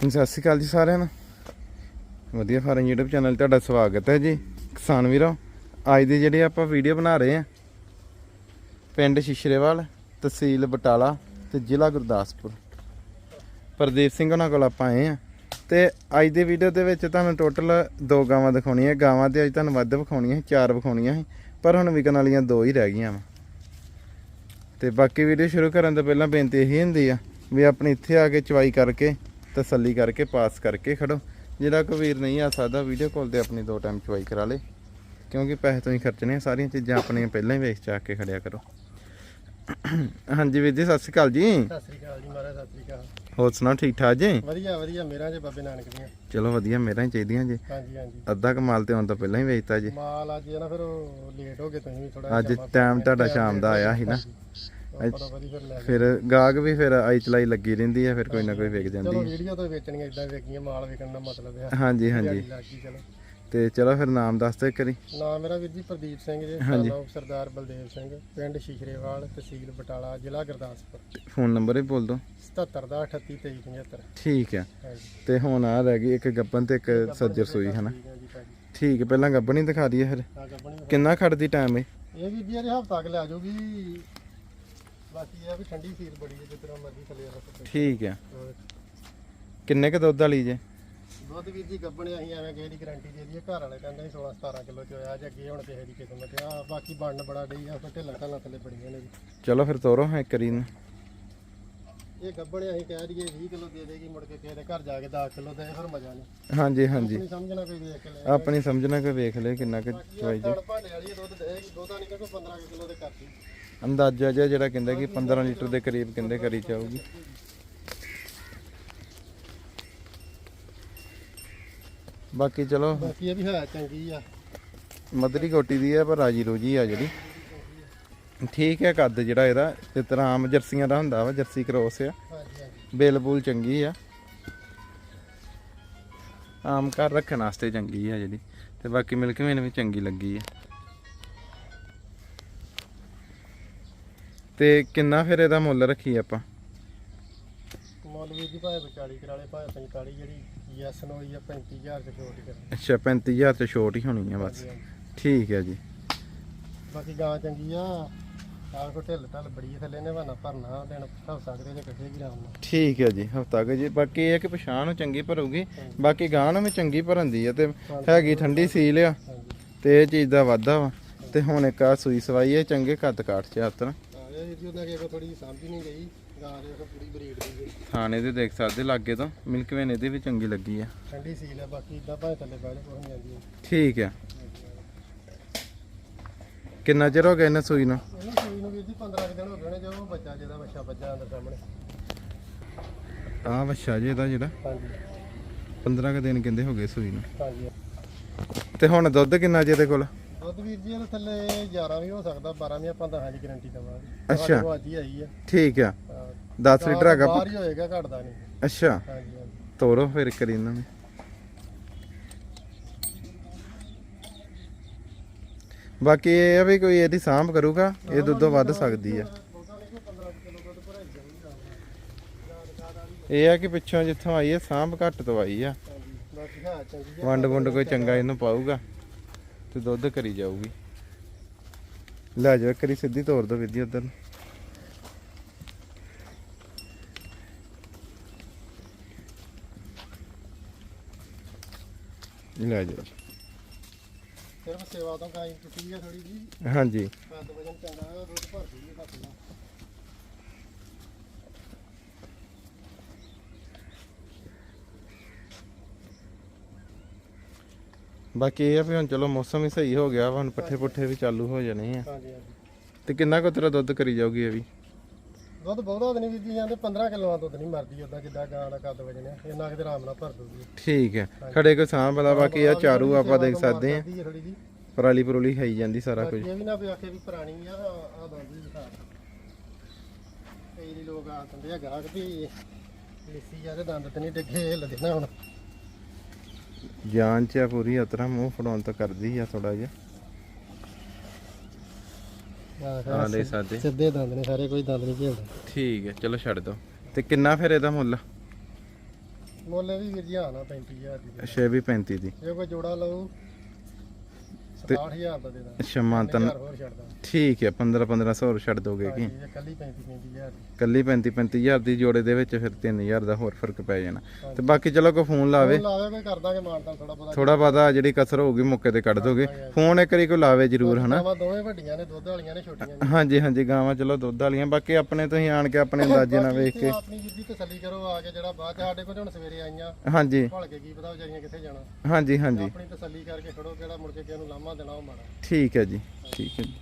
ਸਤਿ ਸ਼੍ਰੀ ਅਕਾਲ ਜੀ ਸਾਰਿਆਂ ਨੂੰ। ਵਧੀਆ ਫਾਰਮ YouTube ਚੈਨਲ 'ਤੇ ਤੁਹਾਡਾ ਸਵਾਗਤ ਹੈ ਜੀ। ਕਿਸਾਨ ਵੀਰੋ, ਅੱਜ ਦੀ ਜਿਹੜੀ ਆਪਾਂ ਵੀਡੀਓ ਬਣਾ ਰਹੇ ਆ ਪਿੰਡ ਸ਼ਿਸ਼ਰੇਵਾਲ, ਤਹਿਸੀਲ ਬਟਾਲਾ ਤੇ ਜ਼ਿਲ੍ਹਾ ਗੁਰਦਾਸਪੁਰ। ਪ੍ਰਦੀਪ ਸਿੰਘ ਉਹਨਾਂ ਕੋਲ ਆਪਾਂ ਆਏ ਆ ਤੇ ਅੱਜ ਦੀ ਵੀਡੀਓ ਦੇ ਵਿੱਚ ਤੁਹਾਨੂੰ ਟੋਟਲ ਦੋ ਗਾਵਾਂ ਦਿਖਾਉਣੀਆਂ। ਗਾਵਾਂ ਤੇ ਅੱਜ ਤੁਹਾਨੂੰ ਵੱਧ ਵਿਖਾਉਣੀਆਂ ਸੀ, ਚਾਰ ਵਿਖਾਉਣੀਆਂ ਸੀ, ਪਰ ਹੁਣ ਵਿਕਣ ਵਾਲੀਆਂ ਦੋ ਹੀ ਰਹਿ ਗਈਆਂ ਵਾ। ਤੇ ਬਾਕੀ ਵੀਡੀਓ ਸ਼ੁਰੂ ਕਰਨ ਤੋਂ ਪਹਿਲਾਂ ਬੇਨਤੀ ਇਹੀ ਹੁੰਦੀ ਆ ਵੀ ਆਪਣੀ ਇੱਥੇ ਆ ਕੇ ਚਵਾਈ ਕਰਕੇ ਤਸੱਲੀ ਕਰਕੇ ਪਾਸ ਕਰਕੇ ਖੜੋ। ਜਿਹੜਾ ਕੋਈ ਵੀਰ ਨਹੀਂ ਆ ਸਕਦਾ ਵੀਡੀਓ ਕਾਲ ਤੇ ਆਪਣੀ ਦੋ ਟਾਈਮ ਚਵਾਈ ਕਰਾ ਲੇ। ਕਿਉਂਕਿ ਪੈਸੇ ਤੋਂ ਹੀ ਖਰਚਣੇ ਆ ਸਾਰੀਆਂ ਚੀਜ਼ਾਂ ਆਪਣੀਆਂ ਪਹਿਲਾਂ ਹੀ ਵੇਚ ਚਾਕ ਕੇ ਖੜਿਆ ਕਰੋ। ਹਾਂਜੀ ਵੀਰ ਜੀ ਸਤਿ ਸ਼੍ਰੀ ਅਕਾਲ ਜੀ। ਸਤਿ ਸ੍ਰੀ ਅਕਾਲ ਜੀ ਮਹਾਰਾਜ ਸਤਿ ਸ੍ਰੀ ਅਕਾਲ। ਹੋਰ ਸੁਣਾਓ ਠੀਕ ਠਾਕ ਜੀ? ਵਧੀਆ ਵਧੀਆ ਮੇਰਾ ਜੇ ਬਾਬੇ ਨਾਨਕ ਦੀਆਂ। ਚਲੋ ਵਧੀਆ ਮੇਰਾ ਹੀ ਚਾਹੀਦੀਆਂ ਜੀ। ਹਾਂਜੀ ਹਾਂਜੀ। ਅੱਧਾ ਕਮਾਲ ਤੇ ਹੁਣ ਤੋਂ ਪਹਿਲਾਂ ਹੀ ਵੇਚਤਾ ਜੀ। ਮਾਲ ਅੱਜ ਨਾ ਫਿਰ ਲੇਟ ਹੋ ਗਏ ਤੁਸੀਂ ਵੀ ਥੋੜਾ ਅੱਜ ਟਾਈਮ ਤੁਹਾਡਾ ਸ਼ਾਮ ਦਾ ਆਇਆ ਸੀ ਨਾ। ਫਿਰ ਗਾਹਕ ਵੀ ਫਿਰ ਆਈ ਚਲਾਈ ਲੱਗੀ ਰਹਿੰਦੀ ਆ ਫਿਰ ਕੋਈ ਨਾ ਕੋਈ ਵਿਕ ਜਾਂਦੀ ਚਲੋ ਆ। ਵੀਡੀਓ ਤੋਂ ਵੇਚਣੀਆਂ ਇਦਾਂ ਵੇਖੀਆਂ ਮਾਲ ਵਿਕਣ ਦਾ ਮਤਲਬ ਹੈ ਹਾਂਜੀ ਹਾਂਜੀ। ਤੇ ਚਲੋ ਫਿਰ ਨਾਮ ਦੱਸ ਦਿਓ ਇੱਕ ਵਾਰੀ। ਨਾਮ ਮੇਰਾ ਵੀਰ ਜੀ ਪ੍ਰਦੀਪ ਸਿੰਘ ਜੀ। ਨਾਮ ਸਰਦਾਰ ਬਲਦੇਵ ਸਿੰਘ ਪਿੰਡ ਸ਼ੀਸ਼ਰੇਵਾਲ ਤਹਿਸੀਲ ਬਟਾਲਾ ਜ਼ਿਲ੍ਹਾ ਗੁਰਦਾਸਪੁਰ। ਫੋਨ ਨੰਬਰ ਵੀ ਬੋਲ ਦਿਓ। 77 ਦਾ 38 23 75 ਠੀਕ ਹਾਂਜੀ। ਤੇ ਹੁਣ ਆ ਰਹਿ ਗਈ ਇੱਕ ਗੱਬਨ ਤੇ ਇੱਕ ਸੱਜਰ ਸੂਈ ਹਨਾ? ਠੀਕ ਪਹਿਲਾਂ ਗੱਬਨ ਹੀ ਦਿਖਾ ਦਈਏ ਫਿਰ। ਆ ਗੱਬਣੀ ਕਿੰਨਾ ਖੜਦੀ ਟਾਈਮ ਹੈ ਇਹ ਵੀ ਜੀ ਅਜੇ ਹਫਤਾ ਕੁ ਲੈ ਜਾਊਗੀ। ਬਾਕੀ ਇਹ ਆ ਵੀ ਠੰਡੀ ਸੀਲ ਬੜੀ ਹੈ ਜਿੱਦਾਂ ਮਰਜ਼ੀ ਥੱਲੇ ਰੱਖ ਠੀਕ ਹੈ। ਕਿੰਨੇ ਕ ਦੁੱਧ ਵਾਲੀ ਜੇ? ਦੁੱਧ ਵੀਰ ਜੀ ਗੱਬਣੇ ਅਸੀਂ ਐਵੇਂ ਕਿਸੇ ਦੀ ਗਾਰੰਟੀ ਦੇ ਦਈਏ। ਘਰ ਵਾਲੇ ਕਹਿੰਦੇ ਸੀ 16 17 ਕਿਲੋ ਚ ਹੋਇਆ ਜੇ ਅੱਗੇ ਹੁਣ ਕਿਸੇ ਦੀ ਕਿਸਮਤ ਆ। ਬਾਕੀ ਬਣਨ ਬੜਾ ਡਈ ਆ ਫਿਰ ਢਿੱਲਾ ਢਾਲਾਂ ਥੱਲੇ ਬੜੀਆਂ ਨੇ ਜੀ। ਚਲੋ ਫਿਰ ਤੋਰੋ ਹਾਂ ਇੱਕ ਵਾਰੀ ਨੂੰ ਇਹ ਗੱਬਣੇ ਅਸੀਂ ਕਹਿ ਦਈਏ 20 ਕਿਲੋ ਦੇ ਦੇਗੀ ਮੁੜ ਕੇ ਕਿਸੇ ਦੇ ਘਰ ਜਾ ਕੇ 10 ਕਿਲੋ ਦੇ ਫਿਰ ਮਜ਼ਾ ਨਹੀਂ। ਹਾਂਜੀ ਹਾਂਜੀ। ਆਪਣੀ ਸਮਝਣਾ ਕੋਈ ਵੇਖ ਕੇ ਲੈ। ਆਪਣੀ ਸਮਝਣਾ ਕਿ ਵੇਖ ਲੈ ਕਿੰਨਾ ਕੁ ਚਵਾਈ ਆ ਜੇ। ਤੜ ਭਾਂਡੇ ਵਾਲੀ ਦੁੱਧ ਦੇਗੀ ਦੁੱਧ ਨਹੀਂ ਕੋਈ 15 ਕਿਲੋ ਦੇ ਕਰਦੀ ਅੰਦਾਜ਼ਾ ਜਿਹਾ ਜਿਹੜਾ ਕਹਿੰਦਾ ਕਿ 15 ਲੀਟਰ ਦੇ ਕਰੀਬ ਕਹਿੰਦੇ ਕਰੀ ਜਾਊਗੀ। ਬਾਕੀ ਚਲੋ ਬਾਕੀ ਇਹ ਵੀ ਹੈ ਚੰਗੀ ਆ। ਮਦਰੀ ਕੋਟੀ ਦੀ ਹੈ ਪਰ ਰਾਜੀ ਰੋਜੀ ਆ ਜਿਹੜੀ। ਠੀਕ ਹੈ ਕੱਦ ਜਿਹੜਾ ਇਹਦਾ ਤੇ ਤਰ੍ਹਾਂ ਆਮ ਜਰਸੀਆਂ ਦਾ ਹੁੰਦਾ ਵਾ ਜਰਸੀ ਕ੍ਰੋਸ ਆ। ਹਾਂਜੀ ਹਾਂਜੀ। ਬੇਲ ਬੂਲ ਚੰਗੀ ਆ। ਆਮ ਘਰ ਰੱਖਣ ਵਾਸਤੇ ਚੰਗੀ ਆ ਜਿਹੜੀ ਤੇ ਬਾਕੀ ਮਿਲਕ ਮੇਨ ਵੀ ਚੰਗੀ ਲੱਗੀ ਆ। ਤੇ ਕਿੰਨਾ ਫਿਰ ਇਹਦਾ ਮੁੱਲ ਰੱਖੀ ਆਪਾਂ? ਮੁੱਲ ਵੀਰ ਜੀ ਭਾਵੇਂ 40 ਕਰਾਲੇ ਭਾਵੇਂ 45 ਜਿਹੜੀ ਯੈਸ ਨੋ ਹੋਈ ਆ 35000 ਚ ਛੋਟ ਹੀ ਅੱਛਾ 35000 ਤੇ ਛੋਟ ਹੀ ਹੋਣੀ ਆ ਬਸ। ਠੀਕ ਹੈ ਜੀ। ਬਾਕੀ ਗਾਂ ਚੰਗੀ ਆ ਆਹ ਕੋ ਢਿੱਲ ਢੱਲ ਬੜੀ ਥੱਲੇ ਨੇ ਬਹਾਨਾ ਭਰਨਾ ਦੇਣ ਹੱਸ ਸਕਦੇ ਜੇ ਕੱਢੇ ਵੀ ਆਰਾਮ ਨਾਲ। ਠੀਕ ਹੈ ਜੀ ਹਫਤਾ ਕੁ ਜੀ ਬਾਕੀ ਇਹ ਹੈ ਕਿ ਪਛਾਣ ਨੂੰ ਚੰਗੀ ਭਰੂਗੀ ਬਾਕੀ ਗਾਂ ਨੂੰ ਵੀ ਚੰਗੀ ਭਰੰਦੀ ਆ ਤੇ ਹੈਗੀ ਠੰਡੀ ਸੀਲ ਆ ਹਾਂਜੀ। ਤੇ ਇਹ ਚੀਜ਼ ਦਾ ਵਾਧਾ ਵਾ ਤੇ ਹੁਣ ਇੱਕ ਆ ਸੂਈ ਸਵਾਈ ਹੈ ਚੰਗੇ ਕੱਦ ਕਾਠ ਚ ਨਾ ਹਾਂ ਇਹ ਜੀ ਉਹਨਾਂ ਕੇ ਥੋੜੀ ਸਮਝ ਨਹੀਂ ਗਈ। ਗਾਂ ਦੇ ਪੂਰੀ ਬਰੀਡ ਦੀ ਜੀ। ਥਾਣੇ ਦੇ ਦੇਖ ਸਕਦੇ ਲਾਗੇ ਤੋਂ। ਮਿਲਕ ਵੇਨ ਇਹਦੀ ਵੀ ਚੰਗੀ ਲੱਗੀ ਆ। ਠੰਡੀ ਸੀਲ ਆ ਬਾਕੀ ਇਦਾਂ ਭਾਵੇਂ ਥੱਲੇ ਬਹਿ ਜਾ ਕੋਈ ਨਹੀਂ ਜਾਂਦੀ ਠੀਕ ਆ। ਕਿੰਨਾ ਚਿਰ ਹੋ ਗਿਆ ਇਹਨਾਂ ਸੂਈ ਨੂੰ? ਇਹਨੂੰ ਸੂਈ ਨੂੰ ਵੀਰ ਜੀ 15 ਕੁ ਦਿਨ ਹੋ ਗਏ ਨੇ ਜਦੋਂ ਬੱਚਾ ਜਿਹਦਾ ਬੱਚਾ ਬੱਚਾ ਅੰਦਰ ਸਾਹਮਣੇ। ਆ ਵੱਛਾ ਜੀ ਇਹਦਾ ਜਿਹੜਾ। ਹਾਂਜੀ। 15 ਕੁ ਦਿਨ ਕਹਿੰਦੇ ਹੋ ਗਏ ਸੂਈ ਨੂੰ। ਹਾਂਜੀ। ਤੇ ਹੁਣ ਦੁੱਧ ਕਿੰਨਾ ਜੀ ਇਹਦੇ ਕੋਲ? ਦੁੱਧ ਵੀਰ ਜੀ ਇਹਦੇ ਥੱਲੇ 11 ਵੀ ਹੋ ਸਕਦਾ 12 ਵੀ ਆਪਾਂ ਦਹਾਂ ਦੀ ਗਾਰੰਟੀ ਦਵਾਂਗੇ। ਅੱਛਾ। ਹੀ ਆਈ ਆ। ਠੀਕ ਆ। ਹਾਂ। 10 ਲੀਟਰ ਹੈਗਾ ਬਾਹਰ ਹੀ ਹੋਏਗਾ ਘਟਦਾ ਨਹੀਂ। ਅੱਛਾ। ਹਾਂਜੀ ਹਾਂਜੀ। ਤੋਰੋ ਫਿਰ ਕਰੀ ਇਹਨਾਂ ਨੂੰ। ਬਾਕੀ ਇਹ ਆ ਵੀ ਕੋਈ ਇਹਦੀ ਸਾਂਭ ਕਰੂਗਾ ਇਹ ਦੁੱਧੋਂ ਵੱਧ ਸਕਦੀ ਆ। ਇਹ ਆ ਕਿ ਪਿੱਛੋਂ ਜਿੱਥੋਂ ਆਈ ਹੈ ਸਾਂਭ ਘੱਟ ਤੋਂ ਆਈ ਆ। ਹਾਂਜੀ ਬਾਕੀ ਹਾਂ ਚੰਗੀ ਆ। ਵੰਡ ਵੰਡ ਕੋਈ ਚੰਗਾ ਇਹਨੂੰ ਪਾਊਗਾ। ਤੇ ਦੁੱਧ ਕਰੀ ਜਾਊਗੀ। ਲੈ ਜਾ ਕਰੀ ਸਿੱਧੀ ਤੋਰ ਦੋ ਵਿਧੀ ਉਧਰ ਲੈ ਜਾ। ਸਿਰਫ ਸੇਵਾ ਤੋਂ ਕਾਈ ਟੁੱਟੀ ਆ ਥੋੜੀ ਜੀ ਹਾਂਜੀ। ਵਜਨ ਚੰਗਾ ਦੁੱਧ ਭਰਦੀ ਹੈ ਹੱਥ ਬਾਕੀ ਇਹ ਆ ਵੀ ਹੁਣ ਚਲੋ ਮੌਸਮ ਵੀ ਸਹੀ ਹੋ ਗਿਆ ਵਾ ਹੁਣ ਪੱਠੇ ਪੁੱਠੇ ਵੀ ਚਾਲੂ ਹੋ ਜਾਣੇ ਆ। ਹਾਂਜੀ ਹਾਂਜੀ। ਤੇ ਕਿੰਨਾ ਕੁ ਤੇਰਾ ਦੁੱਧ ਕਰੀ ਜਾਊਗੀ ਇਹ ਵੀ? ਦੁੱਧ ਬਹੁਤਾ ਤਾਂ ਨਹੀਂ ਜੀ ਜਾਂਦੇ 15 ਕਿਲੋਆਂ ਦੁੱਧ ਨਹੀਂ ਮਰਦੀ ਉਦਾਂ ਜਿੱਦਾਂ ਗਾਂ ਦਾ ਕੱਦ ਵਜਨ ਆ ਇੰਨਾ ਕਿਤੇ ਆਰਾਮ ਨਾਲ ਭਰ ਦੂਗੀ ਠੀਕ ਹੈ ਖੜੇ ਕੋ ਸਾਂਭ ਵਾਲਾ ਬਾਕੀ ਆ ਚਾਰੂ ਆਪਾਂ ਦੇਖ ਸਕਦੇ ਆ ਥੋੜੀ ਜੀ ਪਰਾਲੀ ਪਰੂਲੀ ਖਾਈ ਜਾਂਦੀ ਸਾਰਾ ਕੁਝ ਇਹ ਵੀ ਨਾ ਵੀ ਆਖੇ ਵੀ ਪੁਰਾਣੀ ਆ ਆ ਦੰਦ ਵੀ ਦਿਖਾ। ਕਈ ਲੋਕ ਆ ਦਿੰਦੇ ਆ ਗਾਹਕ ਵੀ ਲਿੱਸੀ ਆ ਤੇ ਦੰਦ ਤੇ ਨਹੀਂ ਡਿੱਗੇ ਹਿੱਲਦੇ ਨਾ ਹੁਣ। ਜਾਨ ਚ ਆ ਪੂਰੀ ਉਤਰਾ ਮੂੰਹ ਫੜਾਉਣ ਤਾਂ ਕਰਦੀ ਆ ਥੋੜਾ ਜਿਹਾ। ਆ ਲੈ ਸਕਦੇ ਸਿੱਧੇ ਦੰਦ ਨੇ ਸਾਰੇ ਕੋਈ ਦੰਦ ਨਹੀਂ ਝੇਲਦਾ ਠੀਕ ਹੈ ਚਲੋ ਛੱਡ ਦੋ। ਤੇ ਕਿੰਨਾ ਫਿਰ ਇਹਦਾ ਮੁੱਲ? ਮੁੱਲ ਵੀ ਵੀਰ ਜੀ ਆਣਾ 35000 ਦੀ। ਅੱਛਾ ਇਹ ਵੀ 35 ਦੀ। ਜੇ ਕੋਈ ਜੋੜਾ ਲਊ ਤੇ- 67000 ਦਾ ਦੇ ਦਾਂ ਅੱਛਾ ਮਾਨਤਨ ਹੋਰ ਛੱਡ ਦਾਂ ਠੀਕ ਹੈ 15 1500 ਹੋਰ ਛੱਡ ਦੋਗੇ ਕੀ? ਇਹ ਕੱਲੀ 35 35000 ਦੀ। ਕੱਲੀ 35 35000 ਦੀ ਜੋੜੇ ਦੇ ਵਿੱਚ ਫਿਰ 3000 ਦਾ ਹੋਰ ਫ਼ਰਕ ਪੈ ਜਾਣਾ। ਤੇ ਬਾਕੀ ਚਲੋ ਕੋਈ ਫੋਨ ਲਾਵੇ। ਲਾਵੇ ਕੋਈ ਕਰ ਦਾਂਗੇ ਮਾਨਤਾ ਥੋੜਾ ਬਹੁਤਾ। ਥੋੜਾ ਬਾਤਾ ਜਿਹੜੀ ਕਸਰ ਹੋਊਗੀ ਮੌਕੇ ਤੇ ਕੱਢ ਦੋਗੇ। ਫੋਨ ਇੱਕ ਵਾਰੀ ਕੋਈ ਲਾਵੇ ਜ਼ਰੂਰ ਹਨਾ? ਗਾਵਾਂ ਦੋਵੇਂ ਵੱਡੀਆਂ ਨੇ ਦੁੱਧ ਵਾਲੀਆਂ ਨੇ ਛੋਟੀਆਂ ਨੇ। ਹਾਂਜੀ ਹਾਂਜੀ ਗਾਵਾਂ ਚਲੋ ਦੁੱਧ ਵਾਲੀਆਂ। ਬਾਕੀ ਆਪਣੇ ਤੁਸੀਂ ਆਣ ਕੇ ਆਪਣੇ ਅੰਦਾਜ਼ੇ ਨਾਲ ਵੇਖ ਕੇ। ਆਪਣੀ ਵੀਰ ਦੀ ਤਸੱਲੀ ਕਰੋ ਆ ਕੇ ਜਿਹੜਾ ਬਾਅਦ ਚ ਸਾਡੇ ਕੋਲ ਹੁਣ ਸਵੇਰੇ ਆਈਆਂ। ਹਾਂਜੀ। ਭਲ ਕੇ ਕੀ ਪਤਾ ਵਿਚਾਰੀਆਂ ਕਿੱਥੇ ਜਾਣਾ। ਹਾਂਜੀ ਹਾਂਜੀ। ਆਪਣੀ ਤਸੱਲੀ ਕਰਕੇ ਖੜੋ ਕਿਹੜਾ ਮੁੜ ਕੇ ਕਿਸੇ ਨੂੰ ਲਾਮਾ ਦੇਣਾ ਉਹ ਮਾੜਾ। ਠੀਕ ਹੈ ਜੀ ਠੀਕ ਹੈ ਜੀ।